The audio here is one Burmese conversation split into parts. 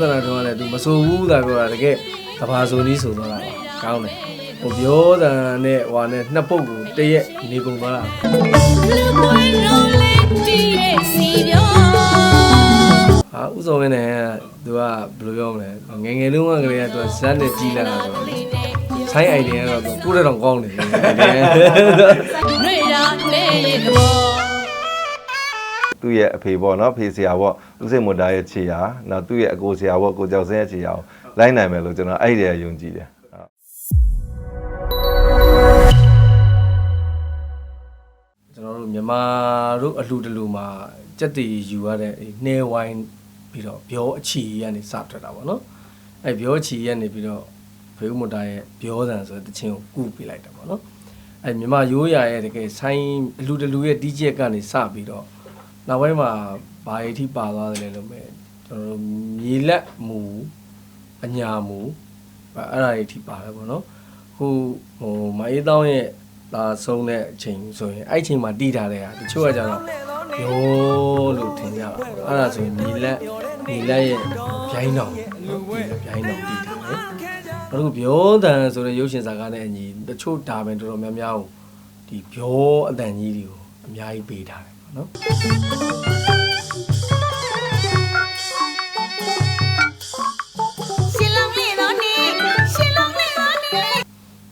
မျိုးသနာတော့လည်းသူမဆိုဘူးသာပြောတာတကယ်ကဘာဆိုနီးဆိုတော့တာပါကောင်းတယ်ဟိုပြောတာနဲ့ဟိုနဲ့နှစ်ပုတ်ကိုတရက်နေကုန်သွားတာလူပွင့်လုံးလေးတည်ရဲ့စီပြောဟာဥဆောင်မင်းနဲ့သူကဘယ်လိုပြောမလဲငယ်ငယ်တုန်းကကလေးကသူကဇက်နဲ့ကြီးလာတာဆိုတော့ဆိုင်းအိုင်ဒီကတော့ကိုယ့်တောင်ကောင်းတယ်နှွေရာလေးဘော သူ့ရဲ့အဖေပေါ့နော်ဖေဆရာပေါ့ဦးစိန်မွန်တာရဲ့ခြေရာနောက်သူ့ရဲ့အကိုဆရာပေါ့ကိုကြောက်စင်းရဲ့ခြေရာကိုလိုက်နိုင်မယ်လို့ကျွန်တော်အဲ့ဒီတည်းကယုံကြည်တယ်ဟုတ်ကျွန်တော်တို့မြန်မာတို့အလှူတလူမှာစက်တီယူရတဲ့နှဲဝိုင်းပြီးတော့ပြောအချီကနေစထွက်တာပေါ့နော်အဲပြောအချီကနေပြီးတော့ဖေဦးမတာရဲ့ပြောတန်ဆိုတဲ့တခြင်းကိုကူပေးလိုက်တာပေါ့နော်အဲမြန်မာရိုးရာရဲ့တကယ်ဆိုင်းအလှူတလူရဲ့ဒီဂျက်ကနေစပြီးတော့ နောက်ပိုင်းမှာဘာအထိပါသွားတယ်လဲလို့မဲ့ကျွန်တော်တို့မြေလက်မူအညာမူအဲ့ဒါတွေအထိပါတယ်ပေါ့နော်ခုဟိုမအေးတောင်းရဲ့ဒါဆုံးတဲ့အချိန်ဆိုရင်အဲ့အချိန်မှာတီးထားတဲ့ဟာတချို့ကကြတော့ရိုးလို့ထင်ကြတာပေါ့အဲ့ဒါဆိုရင်မြေလက်မြေလက်ရဲ့ဗျိုင်းတော်နော်မြေလက်ဗျိုင်းတော်တီးထားတယ်ဘာလို့ပြောတန်ဆိုတဲ့ရုပ်ရှင်ဇာတ်ကားနဲ့အညီတချို့ဒါပဲတော်တော်များများကိုဒီပြောအတန်ကြီးတွေကိုအများကြီးပေးထားတယ် ပေါ့နော်ရှင်လုံးလေးတော့နေရှင်လုံးလေးတော့နေ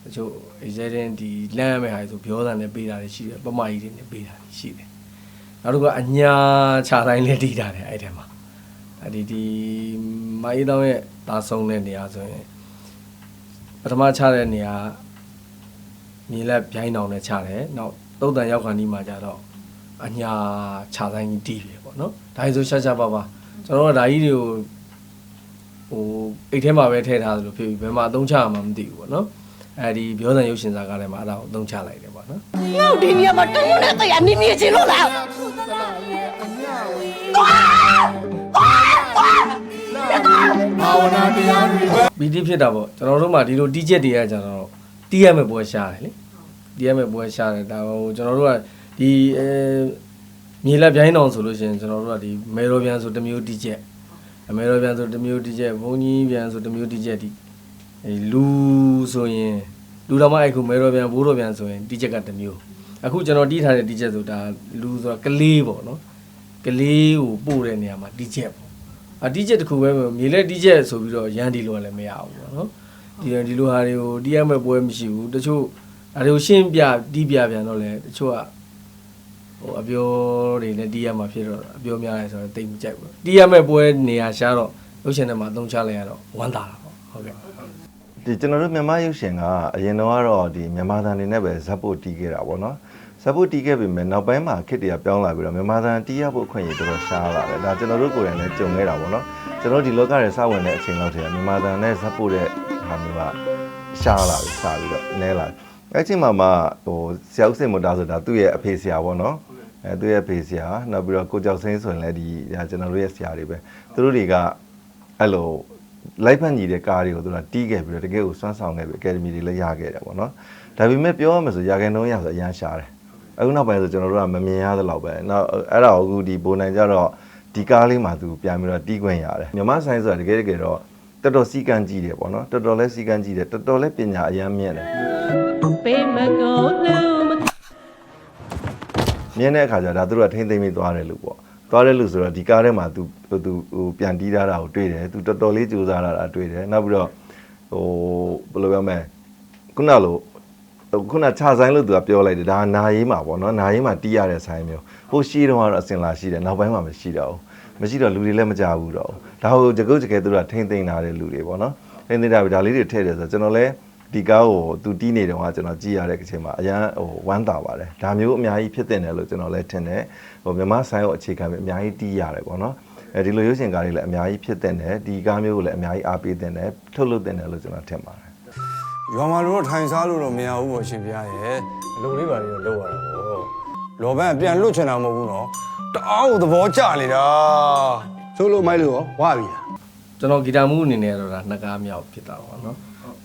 တချို့အေဂျင့်ဒီလမ်းရမယ့်ဟာတွေဆိုပြောတာနဲ့ပေးတာတွေရှိတယ်ပမကြီးတွေနဲ့ပေးတာတွေရှိတယ်နောက်တစ်ခုကအညာခြာတိုင်းလေးတည်တာတယ်အဲ့ထဲမှာအဲ့ဒီဒီမိုင်းတောင်းရဲ့ဒါဆုံးတဲ့နေရာဆိုရင်ပထမခြားတဲ့နေရာမြေလက်ဗျိုင်းတောင်နဲ့ခြားတယ်နောက်တုတ်တန်ရောက်ခါနီးမှာကြတော့ အညာခြာတိုင်းကြီးတည်ပြီပေါ့နော်ဒါဆိုရှာရှာပါပါကျွန်တော်တို့ကဒါကြီးတွေကိုဟိုအိတ်ထဲမှာပဲထည့်ထားသလိုဖြစ်ပြီးဘယ်မှာအသုံးချရမှာမသိဘူးပေါ့နော်အဲဒီပြောတဲ့ရုပ်ရှင်စာကားထဲမှာအဲ့ဒါကိုအသုံးချလိုက်တယ်ပေါ့နော်ငါ့ဒီနေရာမှာတုံးနဲ့တရားနေနေချင်လို့လားပီတိဖြစ်တာပေါ့ကျွန်တော်တို့မှဒီလိုတီးချက်တွေကကျတော့တီးရမယ့်ပွဲရှားတယ်လေတီးရမယ့်ပွဲရှားတယ်ဒါဟိုကျွန်တော်တို့က ဒီအဲမြေလက်ပြိုင်းတော်ဆိုလို့ရှိရင်ကျွန်တော်တို့ကဒီမေရောပြန်ဆိုတစ်မျိုးတီးချက်အမေရောပြန်ဆိုတစ်မျိုးတီးချက်ဘုံကြီးပြန်ဆိုတစ်မျိုးတီးချက်ဒီအဲလူဆိုရင်လူတော်မအခုမေရောပြန်ဘိုးတော်ပြန်ဆိုရင်တီးချက်ကတစ်မျိုးအခုကျွန်တော်တီးထားတဲ့တီးချက်ဆိုတာလူဆိုတာကလေးပေါ့နော်ကလေးကိုပို့တဲ့နေရာမှာတီးချက်ပေါ့အတီးချက်တစ်ခုပဲမြေလက်တီးချက်ဆိုပြီးတော့ရန်ဒီလို့လည်းမရဘူးပေါ့နော်ဒီဒီလိုဟာတွေကိုတီးရမဲ့ပွဲမရှိဘူးတချို့ဒါတွေကိုရှင်းပြတီးပြပြန်တော့လေတချို့က ဟိုအပြောတွေနဲ့တီးရမှာဖြစ်တော့အပြောများတယ်ဆိုတော့တိတ်မကြိုက်ဘူးတီးရမဲ့ပွဲနေရာရှားတော့ရုပ်ရှင်ထဲမှာအသုံးချလိုက်ရတော့ဝမ်းသာတာပေါ့ဟုတ်ကဲ့ဒီကျွန်တော်တို့မြန်မာရုပ်ရှင်ကအရင်တော့ကတော့ဒီမြန်မာသံတွေနဲ့ပဲဇက်ဖို့တီးခဲ့တာပေါ့နော်ဇက်ဖို့တီးခဲ့ပြီမဲ့နောက်ပိုင်းမှာခစ်တွေကပြောင်းလာပြီးတော့မြန်မာသံတီးရဖို့အခွင့်အရေးတော်တော်ရှားလာတယ်ဒါကျွန်တော်တို့ကိုယ်တိုင်လည်းကြုံခဲ့တာပေါ့နော်ကျွန်တော်တို့ဒီလောကရဲ့စဝင်တဲ့အချိန်လောက်တည်းကမြန်မာသံနဲ့ဇက်ဖို့တဲ့ဟာမျိုးကရှားလာပြီစပြီးတော့နဲလာတယ် အဲ့ချိန်မှာမှဟိုဆရာဦးစိန်မတာဆိုတာသူ့ရဲ့အဖေဆရာပေါ့နော်အဲသူ့ရဲ့ဖေဆရာနောက်ပြီးတော့ကိုကြောက်စင်းဆိုရင်လည်းဒီဒါကျွန်တော်တို့ရဲ့ဆရာတွေပဲသူတို့တွေကအဲ့လိုလိုက်ဖက်ညီတဲ့ကားတွေကိုသူကတီးခဲ့ပြီးတော့တကယ်ကိုစွမ်းဆောင်ခဲ့ပြီးအကယ်ဒမီတွေလည်းရခဲ့တယ်ပေါ့နော်ဒါပေမဲ့ပြောရမယ်ဆိုရာခိုင်နှုန်းရဆိုအရန်ရှားတယ်အခုနောက်ပိုင်းဆိုကျွန်တော်တို့ကမမြင်ရသလောက်ပဲနောက်အဲ့ဒါကိုအခုဒီဘိုးနိုင်ကြတော့ဒီကားလေးမှာသူပြန်ပြီးတော့တီးခွင့်ရတယ်မြန်မာဆိုင်ဆိုတာတကယ်တကယ်တော့တော်တော်စီကံကြီးတယ်ပေါ့နော်တော်တော်လေးစီကံကြီးတယ်တော်တော်လေးပညာအရန်မြင့်တယ် ပေးမကုန်လို့မ မြင်တဲ့အခါကျတော့ဒါသူတို့ကထိမ့်သိမ့်ပြီးသွားတယ်လို့ပေါ့သွားတယ်လို့ဆိုတော့ဒီကားထဲမှာ तू तू ဟိုပြန်တီးထားတာကိုတွေ့တယ် तू တော်တော်လေးကြိုးစားလာတာတွေ့တယ်နောက်ပြီးတော့ဟိုဘယ်လိုပြောမလဲခုနလိုခုနခြာဆိုင်လို့ तू ကပြောလိုက်တယ်ဒါနာရေးမှာပေါ့နော်နာရေးမှာတီးရတဲ့ဆိုင်မျိုးဟိုရှိတော့ကတော့အစင်လာရှိတယ်နောက်ပိုင်းမှာမရှိတော့ဘူးမရှိတော့လူတွေလည်းမကြဘူးတော့ဒါဟိုကြကုတ်ကြကဲသူတို့ကထိမ့်သိမ့်လာတဲ့လူတွေပေါ့နော်ထိမ့်သိမ့်တာပြီဒါလေးတွေထည့်တယ်ဆိုတော့ကျွန်တော်လည်း ဒီကားကိုသူတီးနေတယ်ကကျွန်တော်ကြည့်ရတဲ့အချိန်မှာအရန်ဟိုဝမ်းသာပါတယ်ဒါမျိုးအများကြီးဖြစ်တင်တယ်လို့ကျွန်တော်လည်းထင်တယ်ဟိုမြန်မာဆိုင်ကိုအခြေခံပြီးအများကြီးတီးရတယ်ပေါ့နော်အဲဒီလိုရုပ်ရှင်ကားတွေလည်းအများကြီးဖြစ်တင်တယ်ဒီကားမျိုးကိုလည်းအများကြီးအားပေးတင်တယ်ထုတ်လုပ်တင်တယ်လို့ကျွန်တော်ထင်ပါတယ်ရွာမှာတော့ထိုင်စားလို့တော့မရဘူးပေါ့ရှင်ပြားရဲ့အလုပ်လေးပါလေးတော့လုပ်ရတာပေါ့လောဘန်ပြန်လွတ်ချင်တာမဟုတ်ဘူးနော်တအားကိုသဘောကျနေတာဆိုလို့မိုက်လို့ရောဝါပြီလားကျွန်တော်ဂီတာမူးအနေနဲ့ကတော့ဒါနှစ်ကားမြောက်ဖြစ်တာပေါ့နော်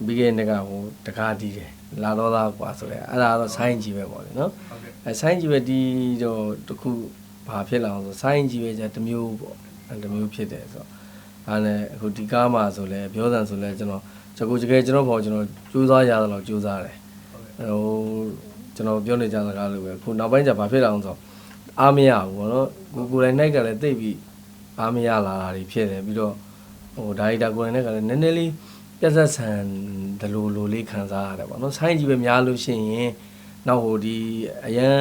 ပြီးခဲ့တဲ့နှစ်ကဟိုတကားတီးတယ်လာတော့သားကွာဆိုရဲအဲ့ဒါတော့ဆိုင်းကြီးပဲပေါ့လေနော်အဲဆိုင်းကြီးပဲတီးတော့တခုဘာဖြစ်လာအောင်ဆိုဆိုင်းကြီးပဲじゃတစ်မျိုးပေါ့အဲတစ်မျိုးဖြစ်တယ်ဆိုတော့ဒါနဲ့အခုဒီကားမှာဆိုလဲပြောစံဆိုလဲကျွန်တော်ကြကူကြကဲကျွန်တော်ဘောကျွန်တော်ကြိုးစားရသလောက်ကြိုးစားတယ်ဟိုကျွန်တော်ပြောနေကြစကားလိုပဲခုနောက်ပိုင်းကျဘာဖြစ်လာအောင်ဆိုအားမရဘူးဗောနော်ကိုကိုယ်တိုင်နှိုက်ကလည်းတိတ်ပြီးအားမရလာတာတွေဖြစ်တယ်ပြီးတော့ဟိုဒါရိုက်တာကိုယ်တိုင်နဲ့ကလည်းနည်းနည်းလေး ပြက်ဆက်ဆန်ဒလိုလိုလေးခံစားရတယ်ဗောနော်ဆိုင်းကြီးပဲများလို့ရှိရင်နောက်ဟိုဒီအရန်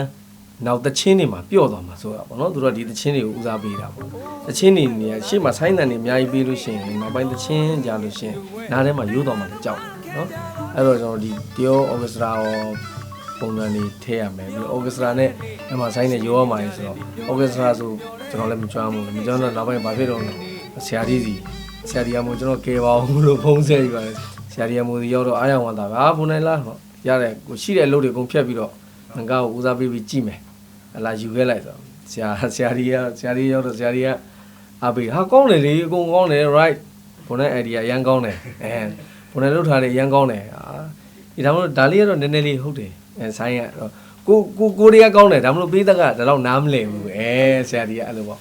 နောက်တချင်းတွေမှာပျော့သွားမှာဆိုရပါတော့သူတို့ကဒီတချင်းတွေကိုဦးစားပေးတာပေါ့တချင်းတွေနေရာရှေ့မှာဆိုင်းတန်တွေအများကြီးပေးလို့ရှိရင်နောက်ပိုင်းတချင်းကြလို့ရှိရင်နားထဲမှာရိုးသွားမှလည်းကြောက်တယ်နော်အဲ့တော့ကျွန်တော်ဒီတယောအော်ကစထရာရောပုံစံလေးထည့်ရမယ်ပြီးအော်ကစထရာနဲ့အဲ့မှာဆိုင်းနေရိုးရမှာလေဆိုတော့အော်ကစထရာဆိုကျွန်တော်လည်းမကြွမ်းဘူးမကြွမ်းတော့နောက်ပိုင်းဘာဖြစ်တော့လဲဆရာကြီးစီ ဆရာကြီးကမို့ကျွန်တော်ကဲပါအောင်လို့ဖုံးဆက်ယူပါတယ်ဆရာကြီးကမို့ဒီရောက်တော့အားရဝန်တာပါဖုန်းနိုင်လားဟောရတယ်ကိုရှိတဲ့အလုပ်တွေအကုန်ဖြတ်ပြီးတော့ငါကောဦးစားပေးပြီးကြည့်မယ်အလားယူခဲ့လိုက်ဆိုဆရာဆရာကြီးကဆရာကြီးရောက်တော့ဆရာကြီးကအားပေးဟာကောင်းတယ်လေအကုန်ကောင်းတယ် right ဘုန်းနဲ့ idea အရန်ကောင်းတယ်အဲဘုန်းနဲ့လုပ်ထားတယ်အရန်ကောင်းတယ်အာဒီဒါမှမဟုတ်ဒါလေးကတော့နည်းနည်းလေးဟုတ်တယ်အဲဆိုင်ကတော့ကိုကိုကိုရီးယားကောင်းတယ်ဒါမှမဟုတ်ပေးသက်ကဒါတော့နားမလည်ဘူးအဲဆရာကြီးကအဲ့လိုပေါ့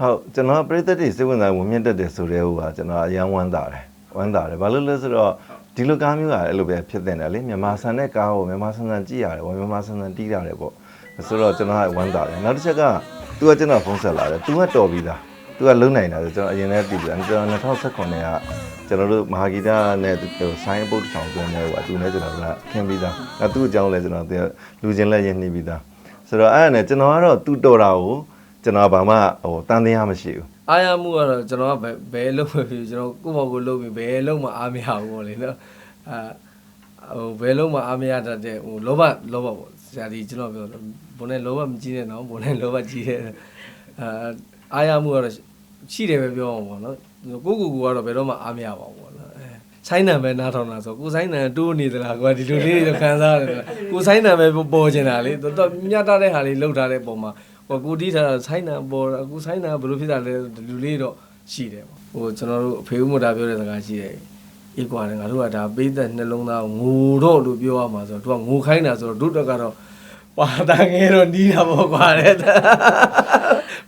ဟုတ်ကျွန်တော်ပရိသတ်တွေစိတ်ဝင်စားဝင်မြင့်တက်တယ်ဆိုတဲ့ဟိုကကျွန်တော်အရန်ဝမ်းသာတယ်ဝမ်းသာတယ်ဘာလို့လဲဆိုတော့ဒီလိုကားမျိုးကအဲ့လိုပဲဖြစ်တင်တယ်လေမြန်မာဆန်တဲ့ကားကိုမြန်မာဆန်ဆန်ကြည့်ရတယ်ဗောမြန်မာဆန်ဆန်တီးရတယ်ပေါ့ဆိုတော့ကျွန်တော်ကဝမ်းသာတယ်နောက်တစ်ချက်က तू ကကျွန်တော်ဖုန်းဆက်လာတယ် तू ကတော်ပြီးသား तू ကလုံနိုင်တာဆိုကျွန်တော်အရင်တည်းတည်ပြီးကျွန်တော်2019ခုနှစ်က ကျွန်တော်တို့မဟာဂီတနဲ့ဟိုဆိုင်းပုတ်ထောင်တွင်းနေဟိုအတူနဲ့ကျွန်တော်ကခင်းပြီးသားအဲသူ့အကြောင်းလဲကျွန်တော်လူချင်းလက်ရင်းနှီးပြီးသားဆိုတော့အဲ့ဒါနဲ့ကျွန်တော်ကတော့ तू တော်တာကိုကျွန်တော်ဘာမှဟိုတန်တရားမရှိဘူးအားရမှုကတော့ကျွန်တော်ကဘယ်ဘယ်လုံးပဲဖြစ်ကျွန်တော်ကိုယ့်ဘောကိုလုံးပြီးဘယ်လုံးမှအားမရဘူးပေါ့လေနော်အာဟိုဘယ်လုံးမှအားမရတတ်တဲ့ဟိုလောဘလောဘပေါ့ဆရာကြီးကျွန်တော်ပြောဘုံနဲ့လောဘမကြီးနဲ့နော်ဘုံနဲ့လောဘကြီးတဲ့အာအားရမှုကတော့ရှိတယ်ပဲပြောအောင်ပေါ့နော် ကိုကိုကိုကတော့ဘယ်တော့မှအားမရပါဘူးပေါ့နော်အဲဆိုင်နံပဲနားထောင်တာဆိုကိုဆိုင်နံတိုးနေသလားကွာဒီလိုလေးတွေခံစားရတယ်ကိုဆိုင်နံပဲပေါ်ကျင်တာလေတော့မြတ်တဲ့ဟာလေးလှုပ်ထားတဲ့ပုံမှာဟိုကိုတီးထားဆိုင်နာပေါ်အခုဆိုင်နာဘယ်လိုဖြစ်တာလဲလူလေးတော့ရှိတယ်ပေါ့ဟိုကျွန်တော်တို့အဖေဦးမတာပြောတဲ့စကားရှိတယ်အေးကွာလေငါတို့ကဒါပေးတဲ့နှလုံးသားငိုတော့လို့ပြောရမှာဆိုတော့သူကငိုခိုင်းတာဆိုတော့တို့တက်ကတော့ပါတာငယ်တော့နီးတာပေါ့ကွာတဲ့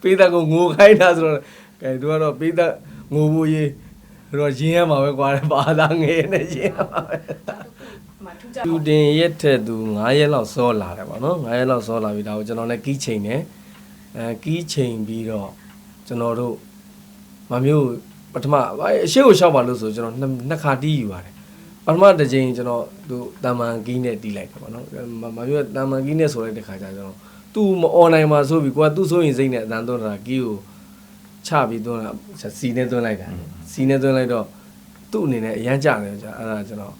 ပေးတဲ့ကိုငိုခိုင်းတာဆိုတော့ကဲသူကတော့ပေးတဲ့ ငိုဖို့ရေးတော့ရင်းရမှာပဲကွာတဲ့ပါတာငယ်နဲ့ရင်းရမှာပဲသူတင်ရက်တဲ့သူ9ရက်လောက်စောလာတယ်ပေါ့နော်9ရက်လောက်စောလာပြီဒါကိုကျွန်တော်လည်းကီးချိန်တယ်အဲကီးချိန်ပြီးတော့ကျွန်တော်တို့မမျိုးပထမအရှိကိုရှောက်ပါလို့ဆိုကျွန်တော်နှစ်နှစ်ခါတီးယူပါတယ်ပထမတစ်ချိန်ကျွန်တော်သူတာမန်ကီးနဲ့တီးလိုက်တယ်ပေါ့နော်မမမျိုးတာမန်ကီးနဲ့ဆိုလိုက်တဲ့ခါကျကျွန်တော်သူမအွန်လိုင်းမှာဆိုပြီးကိုကသူ့ဆိုရင်စိတ်နဲ့အတန်းသွင်းတာကီးကို ချပြီးသွင်းတာစီနဲ့သွင်းလိုက်တာစီနဲ့သွင်းလိုက်တော့သူ့အနေနဲ့အရန်ကြတယ်ကြာအဲ့ဒါကျွန်တော်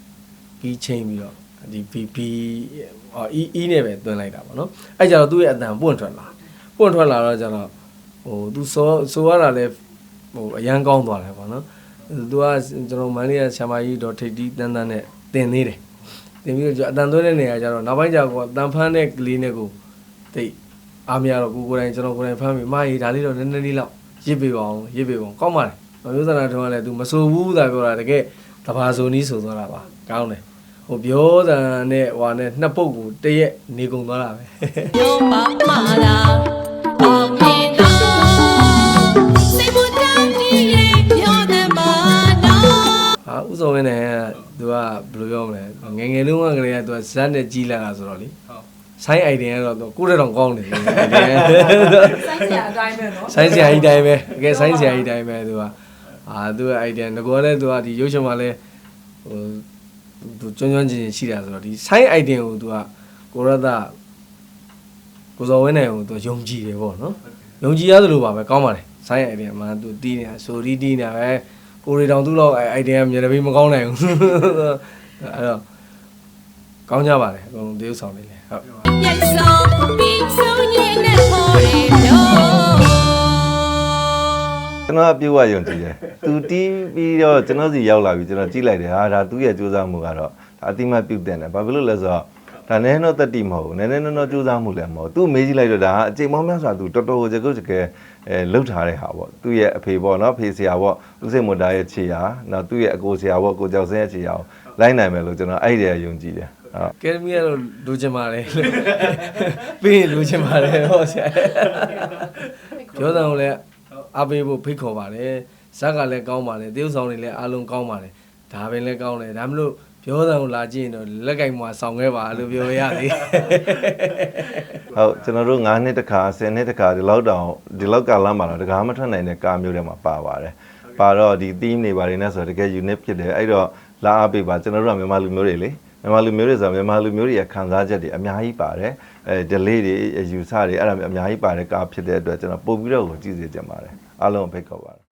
ကီးချိန်ပြီးတော့ဒီ PP အော် E E နဲ့ပဲသွင်းလိုက်တာပေါ့နော်အဲ့ကြတော့သူ့ရဲ့အတန်ပွင့်ထွက်လာပွင့်ထွက်လာတော့ကျတော့ဟိုသူစောဆိုရတာလဲဟိုအရန်ကောင်းသွားတယ်ပေါ့နော်သူကကျွန်တော်မန်လေးကဆာမကြီးတော့ထိတ်တီးတန်းတန်းနဲ့တင်သေးတယ်တင်ပြီးတော့အတန်သွင်းတဲ့နေရာကျတော့နောက်ပိုင်းကျတော့တန်ဖန်းတဲ့ကလေးနဲ့ကိုတိတ်အားမရတော့ကိုကိုယ်တိုင်ကျွန်တော်ကိုယ်တိုင်ဖမ်းပြီးမကြီးဒါလေးတော့နည်းနည်းလေးလောက် ရစ်ပေးပါအောင်ရစ်ပေးပါအောင်ကောင်းပါတယ်မမျိုးစနာတုံးကလည်း तू မဆိုဘူးသာပြောတာတကယ်တဘာဆိုနီးဆိုသွားတာပါကောင်းတယ်ဟိုပြောစံနဲ့ဟိုဟာနဲ့နှစ်ပုတ်ကိုတရက်နေကုန်သွားတာပဲပြောပါမှာလားအောင်မြင်တာစိတ်မတမ်းကြီးရဲ့ပြောတယ်မှာလားဟာဥစောဝင်းနဲ့သူကဘယ်လိုပြောမလဲငယ်ငယ်တုန်းကကလေးကသူကဇက်နဲ့ကြီးလာတာဆိုတော့လေ ဆိုင်းအိုင်ဒီကတော့သူကိုယ့်တက်တောင်ကောင်းတယ်ဆိုင်းဆရာအတိုင်းပဲဆိုင်းဆရာအကြီးတိုင်းပဲတကယ်ဆိုင်းဆရာအကြီးတိုင်းပဲသူကအာသူကအိုင်ဒီငကောလည်းသူကဒီရုပ်ရှင်မှာလည်းဟိုသူကျွမ်းကျွမ်းကျင်ကျင်ရှိတာဆိုတော့ဒီဆိုင်းအိုင်ဒီကိုသူကကိုရသကိုစောဝင်းနဲ့ကိုသူယုံကြည်တယ်ပေါ့နော်ယုံကြည်ရသလိုပါပဲကောင်းပါလေဆိုင်းအိုင်ဒီမှာသူတီးနေတာဆိုရီတီးနေတာပဲကိုရီတောင်သူ့လောက်အိုင်ဒီကမြေတပိမကောင်းနိုင်ဘူးအဲ့တော့ ကောင်းကြပါတယ်အကုန်သေုပ်ဆောင်လေးလေဟုတ် Hãy subscribe cho kênh Ghiền Mì Gõ Để không bỏ lỡ những video hấp dẫn ကျွန်တော်ကပြုတ်ဝယုံကြည်တယ်သူတီးပြီးတော့ကျွန်တော်စီရောက်လာပြီကျွန်တော်ကြည့်လိုက်တယ်ဟာဒါသူ့ရဲ့စူးစမ်းမှုကတော့ဒါအတိမတ်ပြုတ်တဲ့တယ်ဘာဖြစ်လို့လဲဆိုတော့ဒါနည်းနည်းတော့တတိမဟုတ်ဘူးနည်းနည်းနော်နော်စူးစမ်းမှုလည်းမဟုတ်ဘူးသူ့မေးကြည့်လိုက်တော့ဒါကအချိန်ပေါင်းများစွာသူတော်တော်ကိုကြကုတ်ကြကဲအဲလှုပ်ထားတဲ့ဟာပေါ့သူ့ရဲ့အဖေပေါ့နော်ဖေဆရာပေါ့ဦးစိတ်မွန်တာရဲ့ခြေရာနော်သူ့ရဲ့အကိုဆရာပေါ့ကိုကြောက်စင်းရဲ့ခြေရာကိုလိုက်နိုင်မယ်လို့ကျွန်တော်အဲ့ဒီတည်းကယုံကြည်တယ် ကယ်ဒမီကတော့လိုချင်ပါတယ်ပြီးရင်လိုချင်ပါတယ်ဟောဆရာပြောတဲ့ကိုလည်းအားပေးဖို့ဖိတ်ခေါ်ပါတယ်ဇက်ကလည်းကောင်းပါတယ်တရုပ်ဆောင်တွေလည်းအားလုံးကောင်းပါတယ်ဒါပဲလည်းကောင်းတယ်ဒါမလို့ပြောတဲ့ကိုလာကြည့်ရင်တော့လက်ကင်မှာဆောင်ခဲ့ပါလို့ပြောရသည်ဟုတ်ကျွန်တော်တို့9နှစ်တခါ10နှစ်တခါဒီလောက်တောင်ဒီလောက်ကာလမှာတော့တကားမထွက်နိုင်တဲ့ကားမျိုးတွေမှာပါပါတယ်ပါတော့ဒီ theme တွေပါတယ်နဲ့ဆိုတော့တကယ် unique ဖြစ်တယ်အဲ့တော့လာအားပေးပါကျွန်တော်တို့ကမြန်မာလူမျိုးတွေလေ မြန်မာလူမျိုးတွေဆိုတော့မြန်မာလူမျိုးတွေရဲ့ခံစားချက်တွေအများကြီးပါတယ်အဲ delay တွေအယူဆတွေအဲ့ဒါမျိုးအများကြီးပါတဲ့ကားဖြစ်တဲ့အတွက်ကျွန်တော်ပို့ပြီးတော့ကိုကြည့်စေချင်ပါတယ်အားလုံးဖိတ်ခေါ်ပါတယ်